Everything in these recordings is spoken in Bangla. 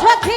সখী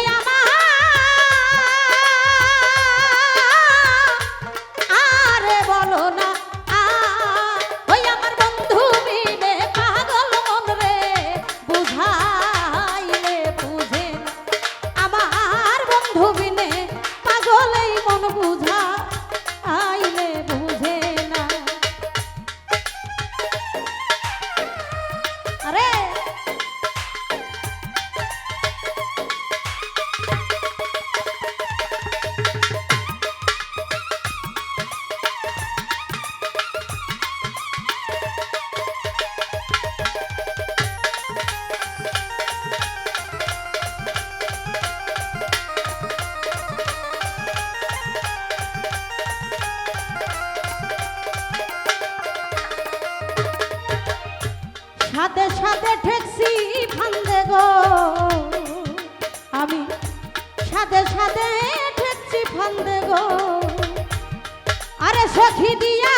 সাথে সাথে ঠেকছি ফান্দে গো। আমি সাথে সাথে ঠেকছি ফান্দে গো। আরে সখী দিয়া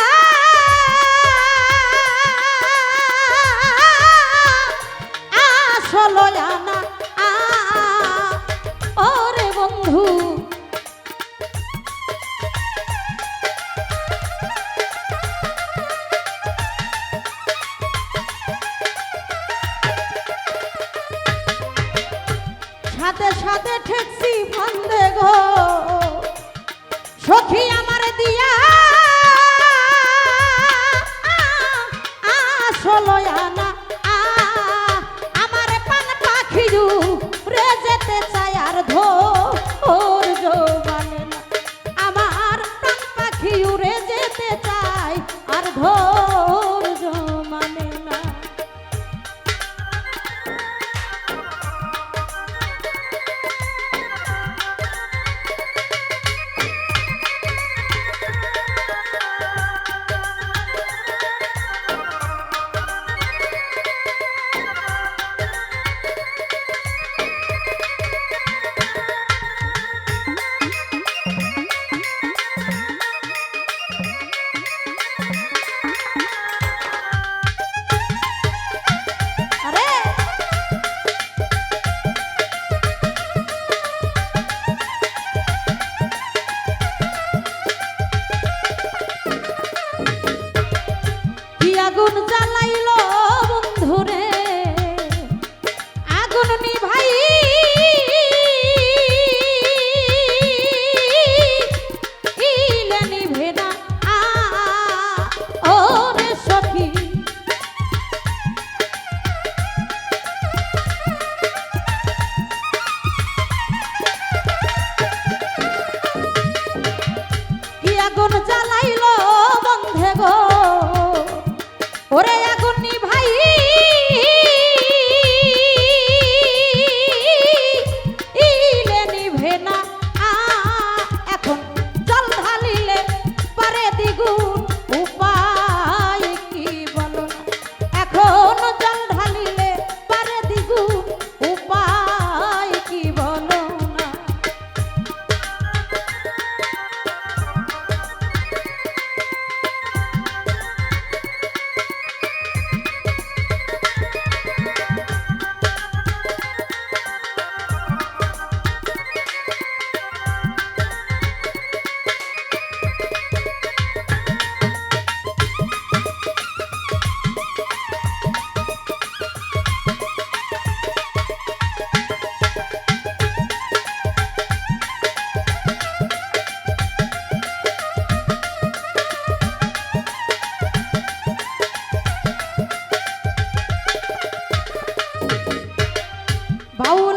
সাথে সাথে ঠেকছি ফান্দে গো। সখী baú